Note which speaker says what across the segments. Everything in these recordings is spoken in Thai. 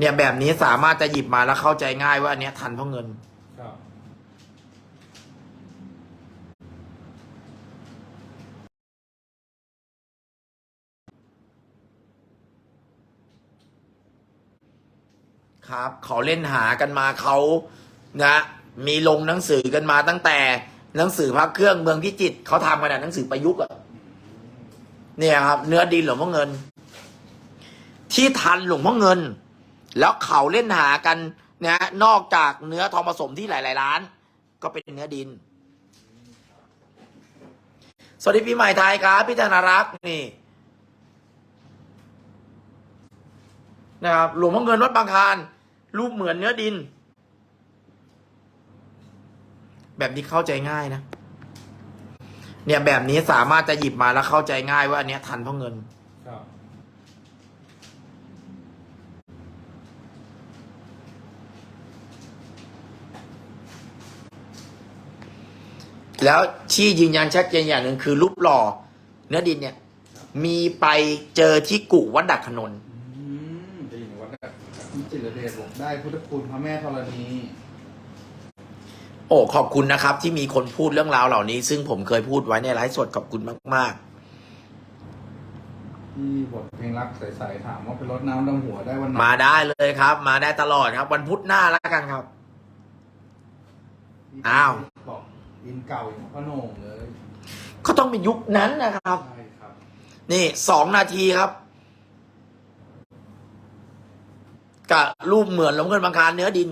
Speaker 1: เนี่ยแบบนี้สามารถจะหยิบมาแล้วเข้าใจง่ายว่าอันเนี้ยทันเพราะเงิน
Speaker 2: ครับ
Speaker 1: ครับเขาเล่นหากันมาเขานะ มีลงหนังสือกันมาตั้งแต่หนังสือพระเครื่องเมืองพิจิตรเขาทำกันอะหนังสือประยุกต์อะเนี่ยครับ เนื้อดินหลวงพ่อเงิน ที่ทันหลวงพ่อเงิน แล้วเขาเล่นหากันนะนอกจากเนื้อทองผสมที่หลาย ๆ ร้าน ก็เป็นเนื้อดิน สวัสดีปีใหม่ไทยครับพี่ธนรักษ์นี่นะครับหลวงพ่อเงินวัดบางคานรูปเหมือนเนื้อดิน แบบนี้เข้าใจง่ายนะ เนี่ยแบบนี้สามารถจะหยิบมาแล้วเข้าใจง่ายว่าอันเนี้ยทันเพราะเงิน แล้วที่ยืนยันชัดเจนอย่างหนึ่งคือรูปหล่อเนื้อดินเนี่ย มีไปเจอที่กุวัดดักขนน
Speaker 2: อืมได้ยินว่าได้
Speaker 3: คุณจิรเดชบอกได้พุทธคุณพระแม่ธรณี
Speaker 1: โอ้ขอบคุณนะครับ ที่มีคนพูดเรื่องราวเหล่านี้ ซึ่งผมเคยพูดไว้ในไลฟ์สดขอบคุณมาก
Speaker 3: ที่บทเพลงรักใสๆถามว่าไปรดน้ำดำหัวได้วันไหน
Speaker 1: ๆ มาได้เลยครับ มาได้ตลอดครับ วันพุธหน้าแล้วกันครับ อ้าว
Speaker 3: บอกอินเก่าอย่างพระโหน่งเลย
Speaker 1: ก็ต้องเป็นยุคนั้นนะครับ
Speaker 3: ใช่ครับ
Speaker 1: นี่สองนาทีครับกับรูปเหมือนหลวงเงินบางคารเนื้อดิน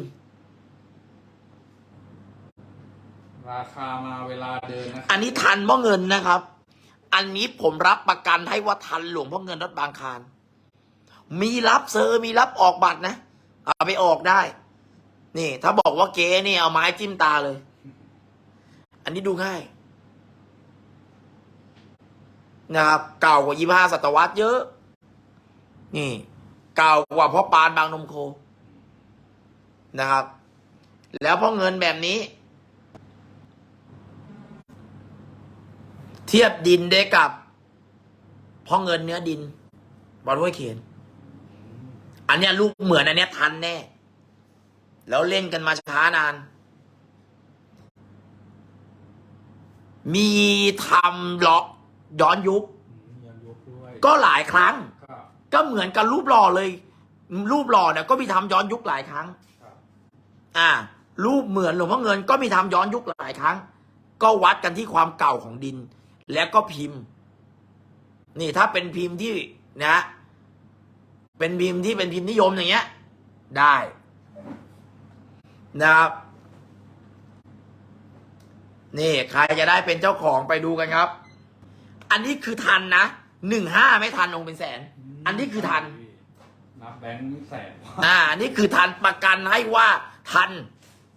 Speaker 3: ราคามาเวลาเดินนะค
Speaker 1: อั
Speaker 3: รับ
Speaker 1: นนี้ทันเพราะเงินนะครับ อันนี้ผมรับประกันให้ว่าทันหลวงพ่อเงินรัดบางคารมีรับเซอร์มีรับออกบัตรนะเอาไปออกได้ นี่ ถ้าบอกว่าเก๋นี่เอาไม้จิ้มตาเลย อันนี้ดูง่ายนะครับ เก่ากว่ายี่ห้าศตวรรษเยอะ นี่ เก่ากว่าพ่อปานบางนมโคนะครับ แล้วพ่อเงินแบบนี้ เทียบดินได้กับพ่อเงินเนื้อดินบอลห้วยเขียน อันเนี้ยลูกเหมือนอันเนี้ยทันแน่ แล้วเล่นกันมาช้านาน มีทำล็อกย้อนยุค
Speaker 2: อืมยังยกด้วย
Speaker 1: ก็หลายครั้ง
Speaker 2: ครับ
Speaker 1: ก็เหมือนกับรูปหล่อเลย รูปหล่อเนี่ยก็มีทำย้อนยุคหลายครั้ง
Speaker 2: ครับ
Speaker 1: อ่า รูปเหมือนหลวงพ่อเงินก็มีทำย้อนยุคหลายครั้ง ก็วัดกันที่ความเก่าของดิน แล้วก็พิมพ์ นี่ถ้าเป็นพิมพ์ที่นะ เป็นพิมพ์ที่เป็นพิมพ์นิยมอย่างเงี้ย ได้นะครับ นี่ใครจะได้เป็นเจ้าของไปดูกันครับ อันนี้คือทันนะหนึ่งห้าไม่ทันองค์เป็นแสน อันนี้คือทัน
Speaker 2: นับแบงค์แสน
Speaker 1: อ่านี่คือทันประกันให้ว่าทัน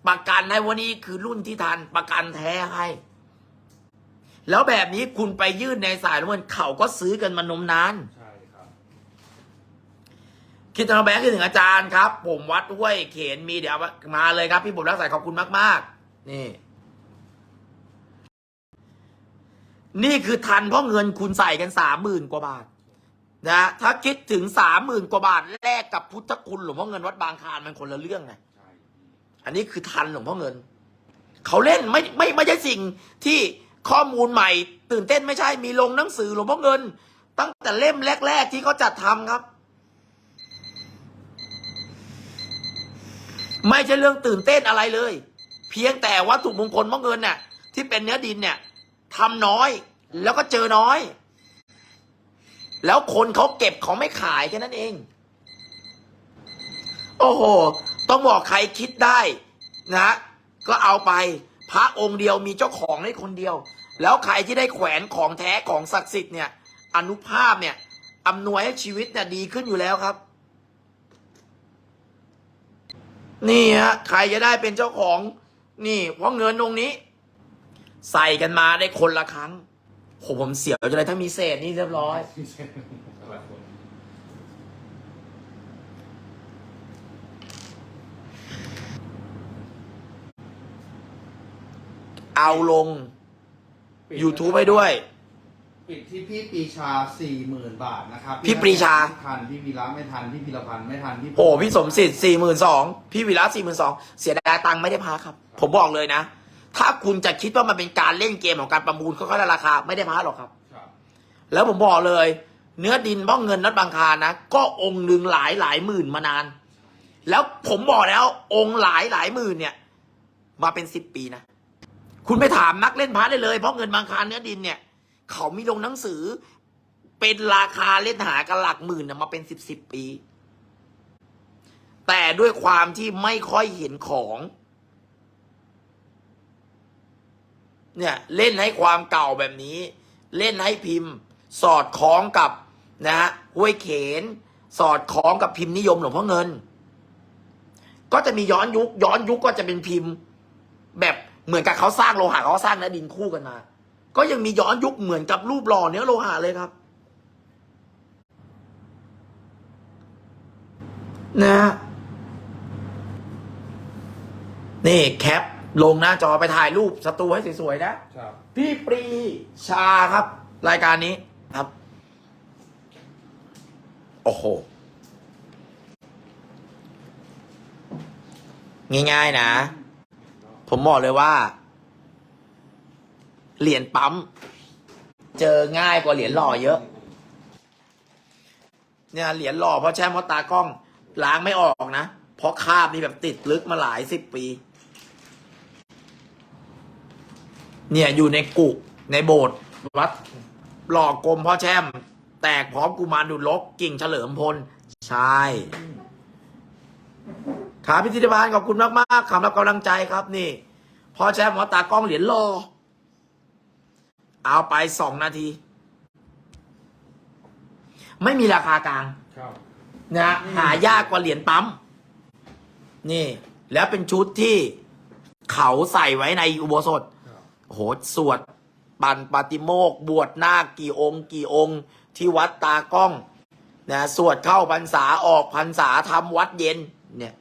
Speaker 1: ประกันให้ว่านี่คือรุ่นที่ทันประกันแท้ให้ แล้วแบบนี้คุณไปยื่นในสายน้ำเงินเขาก็ซื้อกันมานมนาน
Speaker 2: ใช่ครับ
Speaker 1: คิดถึงแบงค์คิดถึงอาจารย์ครับ ผมวัดห้วยเขนมีเดี๋ยวมาเลยครับ พี่ผมรักสายขอบคุณมาก ๆ นี่ นี่คือทันเพราะเงินคุณใส่กันสามหมื่นกว่าบาทนะถ้าคิดถึงสามหมื่นกว่าบาทแลกกับพุทธคุณหลวงพ่อเงินวัดบางคานมันคนละเรื่องไงอันนี้คือทันหลวงพ่อเงิน เขาเล่นไม่ไม่ไม่ใช่สิ่งที่ข้อมูลใหม่ ตื่นเต้นไม่ใช่มีลงหนังสือหลวงพ่อเงิน ตั้งแต่เล่มแรก ๆ ที่เขาจัดทำครับ ไม่ใช่เรื่องตื่นเต้นอะไรเลย เพียงแต่วัตถุมงคลพ่อเงินเนี่ยที่เป็นเนื้อดินเนี่ย ทำน้อย แล้วก็เจอน้อย แล้วคนเขาเก็บเขาไม่ขายแค่นั้นเอง โอ้โห ต้องบอกใครคิดได้นะก็เอาไปพระองค์เดียวมีเจ้าของได้คนเดียว แล้วใครที่ได้แขวนของแท้ของศักดิ์สิทธิ์เนี่ย อนุภาพเนี่ยอำนวยให้ชีวิตเนี่ยดีขึ้นอยู่แล้วครับ นี่ฮะใครจะได้เป็นเจ้าของ นี่เพราะเงินตรงนี้ ใส่กันมาได้คนละครั้งโหผมเสียวจะเลยถ้ามีเศษนี่เรียบร้อย
Speaker 2: แต่ละคน
Speaker 1: เอาลง YouTube ให้ด้วย
Speaker 2: ป
Speaker 3: ปิดที่พี่ปรีชาสี่หมื่นบาทนะครับ
Speaker 1: พี่ปรีชา
Speaker 3: ไม่ทันพี่วีระไม่ทันพี่พิรพันธ์ไม่ทันพี่
Speaker 1: โอ้พี่สมศิษย์สี่หมื่นสองพี่วิระสี่หมื่นสองเสียดายตังค์ไม่ได้พักครับ ผมบอกเลยนะ ถ้าคุณจะคิดว่ามันเป็นการเล่นเกมของการประมูลค่อยๆราคาไม่ได้พักหรอกครับ
Speaker 2: ครับ
Speaker 1: แล้วผมบอกเลย เนื้อดินบ้องเงินนัดบางคานะ ก็องค์หนึ่งหลายหลายหมื่นมานาน แล้วผมบอกแล้ว องค์หลายหลายหมื่นเนี่ย มาเป็นสิบปีนะคุณไปถามนักเล่นพาร์ทได้เลยเพราะเงินบางคาเนื้อดินเนี่ย เขามีลงหนังสือ เป็นราคาเล่นหากันหลักหมื่นนะมาเป็นสิบสิบปี แต่ด้วยความที่ไม่ค่อยเห็นของ เนี่ยเล่นให้ความเก่าแบบนี้ เล่นให้พิมพ์ สอดคล้องกับนะฮะห้วยเขน สอดคล้องกับพิมพ์นิยมหลวงพ่อเงิน ก็จะมีย้อนยุค ย้อนยุคก็จะเป็นพิมพ์ แบบเหมือนกับเขาสร้างโลหะเขาสร้างนื้อดินคู่กันมา ก็ยังมีย้อนยุคเหมือนกับรูปหล่อเนื้อโลหะเลยครับ นะฮะนี่แคป ลงหน้าจอไปถ่ายรูปสตูให้สวยๆนะ
Speaker 2: ครับ
Speaker 1: พี่ปรีชาครับ รายการนี้ครับ โอ้โห ง่าย ๆ นะ ผมบอกเลยว่า เหรียญปั๊ม เจอง่ายกว่าเหรียญหล่อเยอะ เนี่ยเหรียญหล่อเพราะแช่มเพราะตากล้อง ล้างไม่ออกนะ เพราะคราบนี่แบบติดลึกมาหลายสิบปี เนี่ยอยู่ในกุในโบสถ์วัดหล่อกลมพ่อแช่ม แตกพร้อมกุมารดุลกกิ่งเฉลิมพล ใช่ขาพิธีบาลขอบคุณมากๆคำรับกำลังใจครับนี่พ่อแช่มหัวตากล้องเหรียญรอเอาไปสองนาที ไม่มีราคากลาง
Speaker 2: ครับ
Speaker 1: นะหายากกว่าเหรียญปั๊ม นี่ แล้วเป็นชุดที่เขาใส่ไว้ในอุโบสถ
Speaker 2: ครับ
Speaker 1: โหสวดปันปาติโมกข์บวชนาคกี่องค์กี่องค์ ที่วัดตากล้องนะสวดเข้าพรรษาออกพรรษาทำวัดเย็น เนี่ย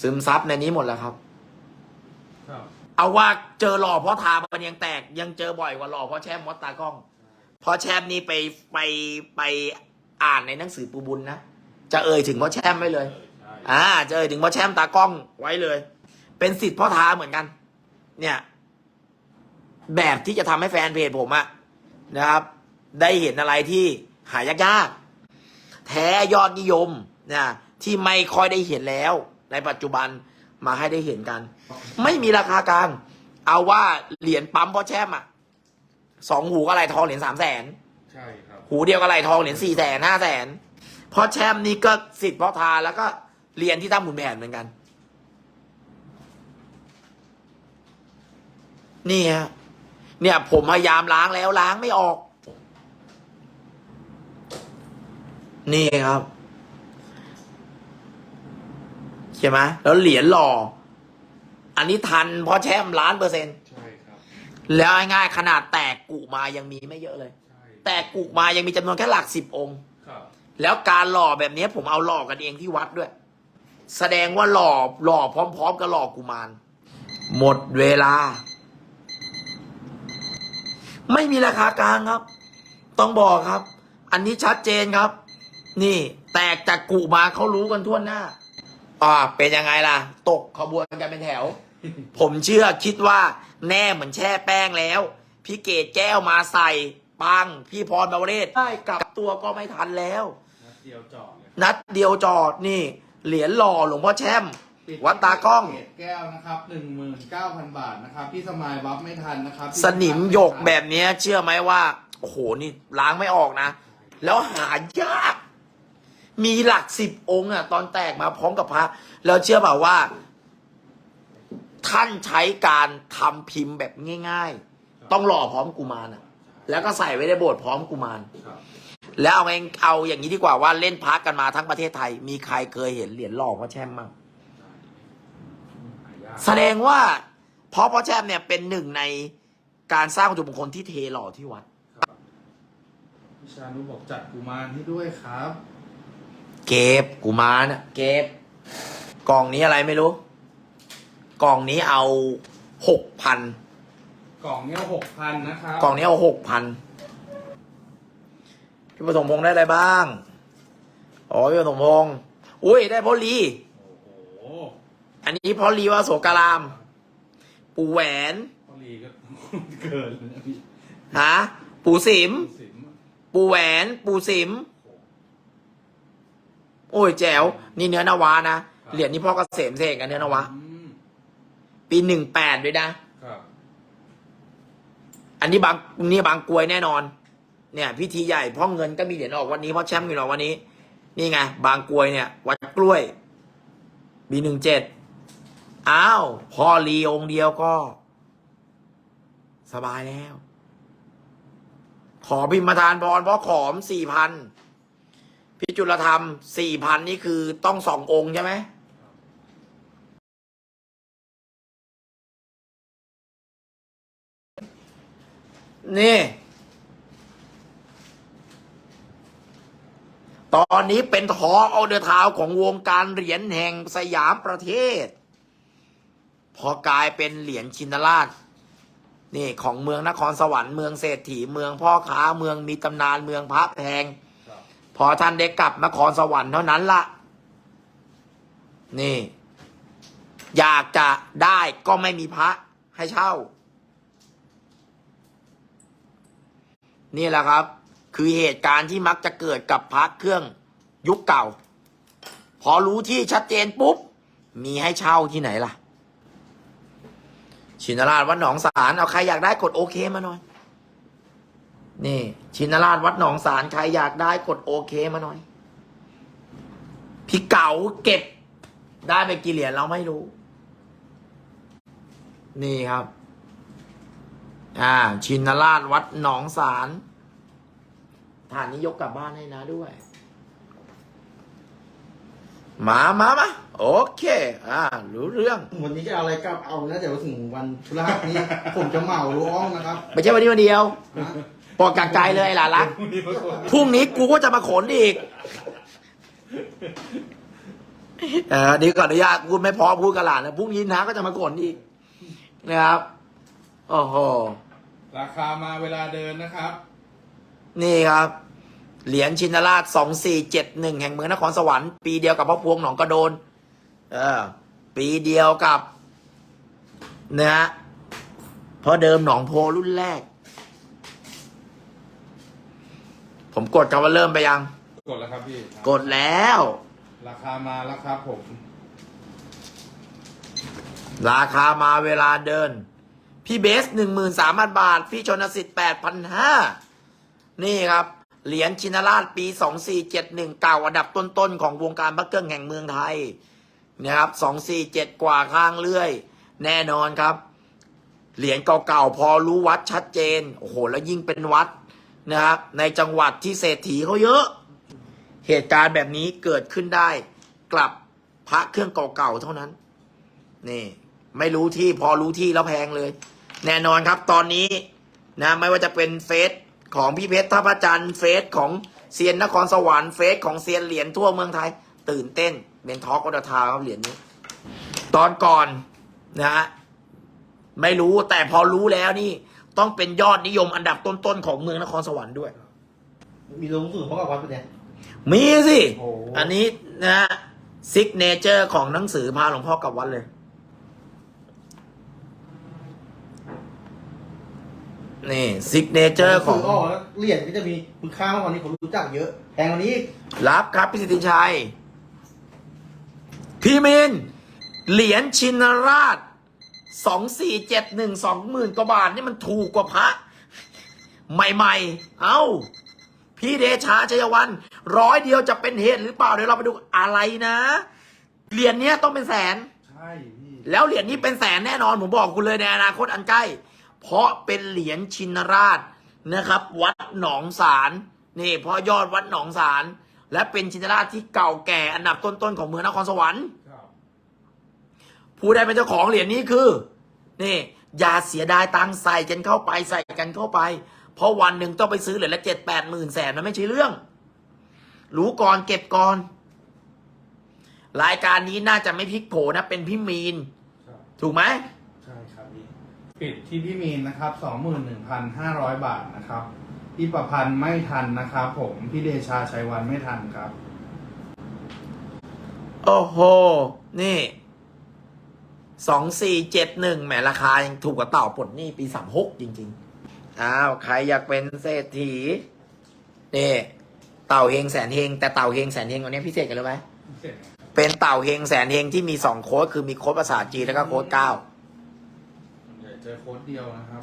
Speaker 1: ซึมซับในนี้หมดแล้วครับ
Speaker 2: ครับ
Speaker 1: เอาว่าเจอหล่อเพราะทามันยังแตก ยังเจอบ่อยกว่าหล่อเพราะแช่มวัดตากล้องเพราะแช่มนี่ไปไปไปอ่านในหนังสือปูบุญนะจะเอ่ยถึงพ่อแช่มไว้เลย
Speaker 2: เออใช่
Speaker 1: อ่าเจอถึงพ่อแช่มตากล้องไว้เลย เป็นสิทธิ์พ่อท้าเหมือนกัน เนี่ย แบบที่จะทำให้แฟนเพจผมอะนะครับ ได้เห็นอะไรที่หายากๆแท้ยอดนิยมนะที่ไม่ค่อยได้เห็นแล้ว ในปัจจุบันมาให้ได้เห็นกัน ไม่มีราคากลาง เอาว่าเหรียญปั๊มพ่อแช่มอะสองหูก็ไหลทองเหรียญสามแสน
Speaker 2: ใช่ครับ
Speaker 1: หูเดียวก็ไหลทองเหรียญสี่แสนห้าแสนเพราะแชมป์นี่ก็สิทธิ์พ่อทาแล้วก็เรียนที่ตั้มหมุนแผนเหมือนกัน นี่ฮะ เนี่ย ผมพยายามล้างแล้วล้างไม่ออก นี่ครับใช่ไหมแล้วเหรียญหล่อ อันนี้ทันเพราะแชมป์ล้านเปอร์เซ็นต์
Speaker 2: ใช่ครับ
Speaker 1: แล้วง่ายๆขนาดแตกกุมายังมีไม่เยอะเลย
Speaker 2: ใช่
Speaker 1: แต่กุมายังมีจำนวนแค่หลักสิบองค์
Speaker 2: ครับ
Speaker 1: แล้วการหล่อแบบนี้ผมเอาหล่อกันเองที่วัดด้วย แสดงว่าหล่อหล่อพร้อม ๆ กับหล่อกุมาร หมดเวลา ไม่มีราคากลางครับ ต้องบอกครับ อันนี้ชัดเจนครับ นี่แตกจากกุมาเขารู้กันทั่วหน้าอ่าเป็นยังไงล่ะ ตกขบวนกันเป็นแถว ผมเชื่อคิดว่า แน่เหมือนแช่แป้งแล้ว พี่เกดแก้วมาใส่ปัง พี่พรบาวเรศได้กลับตัวก็ไม่ทันแล้ว
Speaker 2: นัดเดียวจอดเลย
Speaker 1: นัดเดียวจอดนี่ เหรียญหล่อหลวงพ่อแช่ม
Speaker 3: ปิด
Speaker 1: วัดตากล้อง
Speaker 3: เกตแก้วนะครับหนึ่งหมื่นเก้าพันบาทนะครับพี่สมายบัฟไม่ทันนะครับพี่
Speaker 1: สนิมหยกแบบเนี้ย เชื่อไหมว่า โอ้โห นี่ล้างไม่ออกนะ แล้วหายาก มีหลักสิบองค์อะตอนแตกมาพร้อมกับพระ แล้วเชื่อเปล่าว่า ท่านใช้การทำพิมพ์แบบง่าย ๆ ต้องหล่อพร้อมกุมารอะแล้วก็ใส่ไว้ในโบสถ์พร้อมกุมาร
Speaker 2: ครับ
Speaker 1: แล้วเอาเองเอาอย่างนี้ดีกว่าว่าเล่นพักกันมาทั้งประเทศไทย มีใครเคยเห็นเหรียญหล่อพ่อแช่มมั้ง
Speaker 2: หายาก
Speaker 1: แสดงว่าเพราะพ่อแช่มเนี่ยเป็นหนึ่งในการสร้างวัตถุมงคลที่เทหล่อที่วัด
Speaker 2: ครับ
Speaker 3: พี่ชานุบอกจัดกุมารให้ด้วยครับ
Speaker 1: เก็บกูมารน่ะเก็บ กล่องนี้อะไรไม่รู้ กล่องนี้เอาหกพัน
Speaker 3: กล่องเนี้หกพันนะครับ
Speaker 1: กล่องนี้เอาหกพันพี่ปฐมพงษ์ได้อะไรบ้าง อ๋อพี่ปฐมพงษ์อุ้ยได้พอลี
Speaker 2: โอ้โห
Speaker 1: อันนี้พอลีว่าโสการาม ปู่แหวน
Speaker 2: พอลีก็ เกินเลยนะพี่
Speaker 1: ฮะ ปู่สิม
Speaker 2: สิม
Speaker 1: ปู่แหวน ปู่สิม โอ้ยแจ๋ว นี่เนื้อนาวานะ เหรียญนี้พ่อเกษมเสกกันเนื้อนาวา
Speaker 2: อืม
Speaker 1: ปีหนึ่งแปดด้วยนะ
Speaker 2: ครับ
Speaker 1: อันนี้บางนี่บางกรวยแน่นอน เนี่ย พิธีใหญ่เพ่อเงินก็มีเหรียญออกวันนี้เพ่อแชมป์อยู่หรอกวันนี้ นี่ไง บางกรวยเนี่ย วัดกล้วยปีหนึ่งเจ็ด อ้าวพ่อลีองเดียวก็ สบายแล้ว ขอพิมพ์ทานพรเพราะขอมสี่พันพิจุลธรรมสี่พันนี่คือต้องสององค์ใช่ไหมนี่ ตอนนี้เป็นทอเอาเดอร์ทาวของวงการเหรียญแห่งสยามประเทศ พอกลายเป็นเหรียญชินราชนี่ของเมืองนครสวรรค์เมืองเศรษฐีเมืองพ่อค้าเมืองมีตำนานเมืองพระแพง พอท่านได้กลับนครสวรรค์เท่านั้นละนี่ อยากจะได้ก็ไม่มีพระให้เช่า นี่แหละครับ คือเหตุการณ์ที่มักจะเกิดกับพระเครื่องยุคเก่า พอรู้ที่ชัดเจนปุ๊บ มีให้เช่าที่ไหนล่ะ ชินราชวัดหนองสารเอาใครอยากได้กดโอเคมาหน่อย นี่ ชินราชวัดหนองสารใครอยากได้กดโอเคมาหน่อย พี่เก๋าเก็บ ได้ไปกี่เหรียญเราไม่รู้ นี่ครับ อ่า ชินราชวัดหนองสารฐานนี้ยกกลับบ้านให้นะด้วย มามามาโอเค อ่า รู้เรื่อง
Speaker 3: วันนี้จะเอาอะไรกลับเอานะเดี๋ยวถึงวันพฤหัสนี้ ผมจะเหมาลูอ้องนะครับ
Speaker 1: ไม่ใช่วันนี้วันเดียว
Speaker 3: นะ
Speaker 1: ปอกกางไกลเลยไอ้หลานรัก
Speaker 2: มีประสบ
Speaker 1: พรุ่งนี้กูก็จะมาขนอีกเออนี่ก่อนอนุญาตพูดไม่พอพูดกับหลานนะพรุ่งนี้นะก็จะมาขนอีกนะครับโอ้โห
Speaker 2: ราคามาเวลาเดินนะครับ
Speaker 1: นี่ครับ เหรียญชินราชสองสี่เจ็ดหนึ่งแห่งเมืองนครสวรรค์ปีเดียวกับพระพวงหนองกระโดน เออ ปีเดียวกับนะฮะเพราะเดิมหนองโพรุ่นแรก ผมกดคำว่าเริ่มไปยัง
Speaker 2: กดแล้วครับพี่
Speaker 1: กดแล้ว
Speaker 2: ราคามาแล้วครับผม
Speaker 1: ราคามาเวลาเดิน พี่เบสหนึ่งหมื่นสามพันบาท พี่ชนสิทธิ์แปดพันห้านี่ครับ เหรียญชินราชปีสองสี่เก่าอันดับต้นๆ ของวงการพระเครื่องแห่งเมืองไทยนะครับสองสี่เจ็ดกว่าข้างเลื่อย แน่นอนครับ เหรียญเก่าๆ พอรู้วัดชัดเจน โอ้โห แล้วยิ่งเป็นวัดนะครับ ในจังหวัดที่เศรษฐีเขาเยอะ เหตุการณ์แบบนี้เกิดขึ้นได้ กลับพระเครื่องเก่าๆ เท่านั้น นี่ ไม่รู้ที่พอรู้ที่แล้วแพงเลย แน่นอนครับ ตอนนี้นะ ไม่ว่าจะเป็นเฟซ ของพี่เพชรท่าพระจันทร์เฟซของเซียนนครสวรรค์เฟซของเซียนเหรียญทั่วเมืองไทย ตื่นเต้นเป็นทอล์กออทาครับเหรียญนี้ ตอนก่อนนะฮะไม่รู้แต่พอรู้แล้วนี่ ต้องเป็นยอดนิยมอันดับต้นๆของเมืองนครสวรรค์ด้วย
Speaker 3: มีลงสื่อเพราะกับวัดปะเนี่ย
Speaker 1: มีสิ
Speaker 3: โอ้
Speaker 1: อันนี้นะฮะซิกเนเจอร์ของหนังสือพาหลวงพ่อกลับวัดเลย นี่ซิกเนเจอร์ของ
Speaker 3: สื่อออกแล้วเหรียญก็จะมีคุณค่ามากกว่านี้ผมรู้จักเยอะแพงกว่านี้อีก
Speaker 1: รับครับพี่สิทธิชัย พี่มิน เหรียญชินราชสองสี่เจ็ดหนึ่งสองหมื่นกว่าบาทนี่มันถูกกว่าพระ ใหม่ๆ เอ้า พี่เดชาชัยวัน ร้อยเดียวจะเป็นเหตุหรือเปล่า เดี๋ยวเราไปดูอะไรนะ เหรียญเนี้ยต้องเป็นแสน
Speaker 2: ใช่พี่
Speaker 1: แล้วเหรียญนี้เป็นแสนแน่นอน ผมบอกคุณเลยในอนาคตอันใกล้ เพราะเป็นเหรียญชินราชนะครับ วัดหนองสารนี่เพราะยอดวัดหนองสารและเป็นชินราชที่เก่าแก่อันดับต้นๆของเมืองนครสวรรค์
Speaker 2: ครับ
Speaker 1: ผู้ใดเป็นเจ้าของเหรียญนี้คือนี่อย่าเสียดายตังค์ใส่กันเข้าไปใส่กันเข้าไป เพราะวันหนึ่งต้องไปซื้อเหรียญละเจ็ดแปดหมื่นแสนมันไม่ใช่เรื่อง รู้ก่อนเก็บก่อน รายการนี้น่าจะไม่พลิกโผนะเป็นพี่มีน
Speaker 2: ครับ
Speaker 1: ถูกไหม
Speaker 2: ใช่ครับพี่
Speaker 3: ปิดที่พี่มีนนะครับสองหมื่นหนึ่งพันห้าร้อยบาทนะครับพี่ประพันธ์ไม่ทันนะครับผมพี่เดชาชัยวันไม่ทันครับ
Speaker 1: โอ้โห นี่สองสี่เจ็ดหนึ่งแหมราคายังถูกกว่าเต่าปลดหนี้ปีสามหกจริงๆ อ้าว ใครอยากเป็นเศรษฐีนี่เต่าเฮงแสนเฮงแต่เต่าเฮงแสนเฮงวันนี้พิเศษกันเลยไหมเป็นเต่าเฮงแสนเฮงที่มีสองโค้ดคือมีโค้ดภาษาจีนแล้วก็โค้ดเก้า
Speaker 3: เดี๋ยวเจอ โค้ดเดียวนะครับ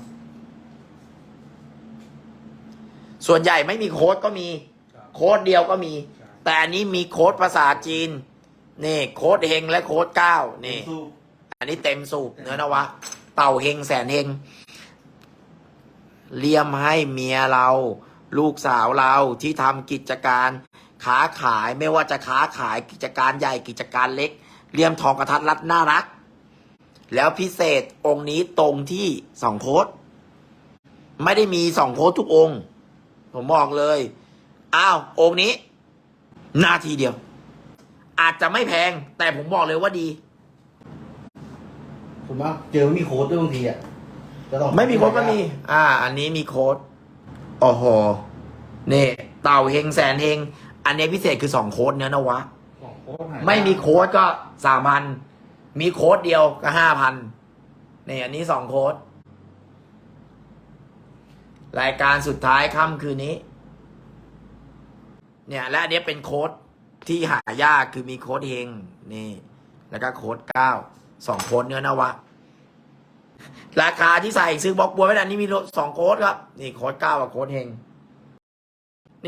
Speaker 1: ส่วนใหญ่ไม่มีโค้ดก็มี
Speaker 3: ครับ
Speaker 1: โค้ดเดียวก็มี
Speaker 3: ใช่
Speaker 1: แต่อันนี้มีโค้ดภาษาจีน นี่ โค้ดเฮงและโค้ดเก้านี่
Speaker 4: สู้
Speaker 1: อันนี้เต็มสูบเนื้อนวะ เต่าเฮงแสนเฮงเลี่ยมให้เมียเรา ลูกสาวเราที่ทำกิจการ ค้าขายไม่ว่าจะค้าขายกิจการใหญ่กิจการเล็กเลี่ยมทองกระทัดรัดน่ารัก แล้วพิเศษองค์นี้ตรงที่สองโค้ดไม่ได้มีสองโค้ดทุกองค์ ผมบอกเลย อ้าว องค์นี้ นาทีเดียว อาจจะไม่แพง แต่ผมบอกเลยว่าดี
Speaker 4: ผมว่าเจอไม่มีโค้ดด้วยบางทีอะจะต้อง
Speaker 1: ไม่มีโค้ดก็มี อ่า อันนี้มีโค้ดโอ้โหนี่ เต่าเฮงแสนเฮง อันนี้พิเศษคือสองโค้ดเนื้อนวะ
Speaker 3: ของโค้ดหายาก
Speaker 1: ไม่มีโค้ดก็สามพัน มีโค้ดเดียวก็ห้าพันนี่อันนี้สองโค้ด รายการสุดท้ายค่ำคืนนี้ เนี่ย และอันนี้เป็นโค้ดที่หายากคือมีโค้ดเฮงนี่ แล้วก็โค้ดเก้าสองโค้ดเนื้อนวะ ราคาที่ใส่ซื้อบล็อกบัวไว้ดันนี่มีสองโค้ดครับ นี่โค้ดเก้ากับโค้ดเฮง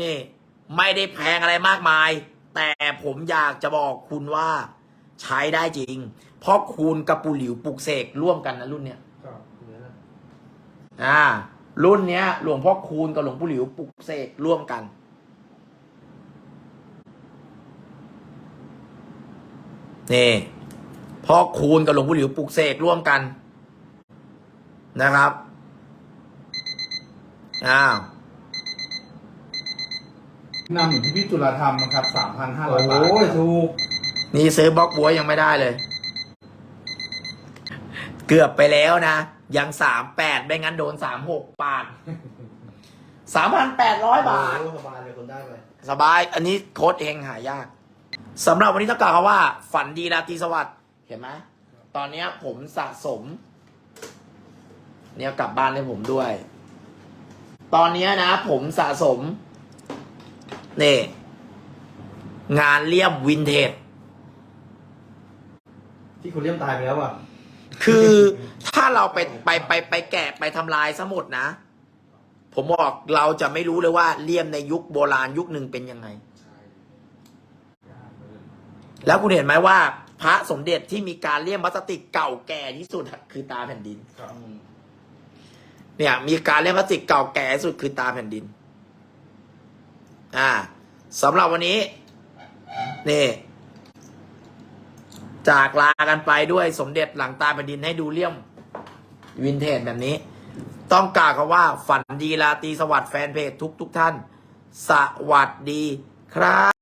Speaker 1: นี่ ไม่ได้แพงอะไรมากมาย แต่ผมอยากจะบอกคุณว่า ใช้ได้จริง เพราะคุณกับปูหลิวปลุกเสกร่วมกันนะรุ่นเนี้ย
Speaker 3: ครับ
Speaker 1: อ่า รุ่นเนี้ย หลวงพ่อคูณกับหลวงปู่หลิวปลุกเสกร่วมกัน นี่พ่อคูณกับหลวงปู่หลิวปลุกเสกร่วมกัน นะครับ อ้าว
Speaker 3: นำอยู่ที่พี่จุลธรรมนะครับสามพันห้า
Speaker 4: โอ้
Speaker 3: ร้อยบาท
Speaker 4: ยถูก
Speaker 1: นี่ซื้อบล็อกบัวยังไม่ได้เลย เกือบไปแล้วนะ ยังสามแปดไม่งั้นโดนสามหกบาทสามพันแปดร้อยบาท
Speaker 4: โอ้สบายเลยคนได้ไป
Speaker 1: สบาย อันนี้โค้ดเองหายากสำหรับวันนี้ต้องกล่าวคำว่า ฝันดีราตรีสวัสดิ์เห็นไหมตอนเนี้ยผมสะสม เนี่ยกลับบ้านให้ผมด้วย ตอนเนี้ยนะ ผมสะสม นี่ งานเลี่ยมวินเทจ
Speaker 4: ที่คุณเลี่ยมตายไปแล้วอะ
Speaker 1: คือถ้าเราไปไปไปไปแกะไปทำลายสมุดนะ ผมบอกเราจะไม่รู้เลยว่าเลี่ยมในยุคโบราณยุคหนึ่งเป็นยังไง แล้วคุณเห็นไหมว่า พระสมเด็จที่มีการเลี่ยมพลาสติกเก่าแก่ที่สุดอะคือตาแผ่นดิน
Speaker 3: ครับ
Speaker 1: เนี่ย มีการเลี่ยมพลาสติกเก่าแก่ที่สุดคือตาแผ่นดิน อ่าสำหรับวันนี้ นี่ จากลากันไปด้วยสมเด็จหลังตาแผ่นดินให้ดูเลี่ยมวินเทจแบบนี้ ต้องกล่าวคำว่าฝันดีลาตีสวัสดิ์แฟนเพจทุกทุกท่าน สวัสดีครับ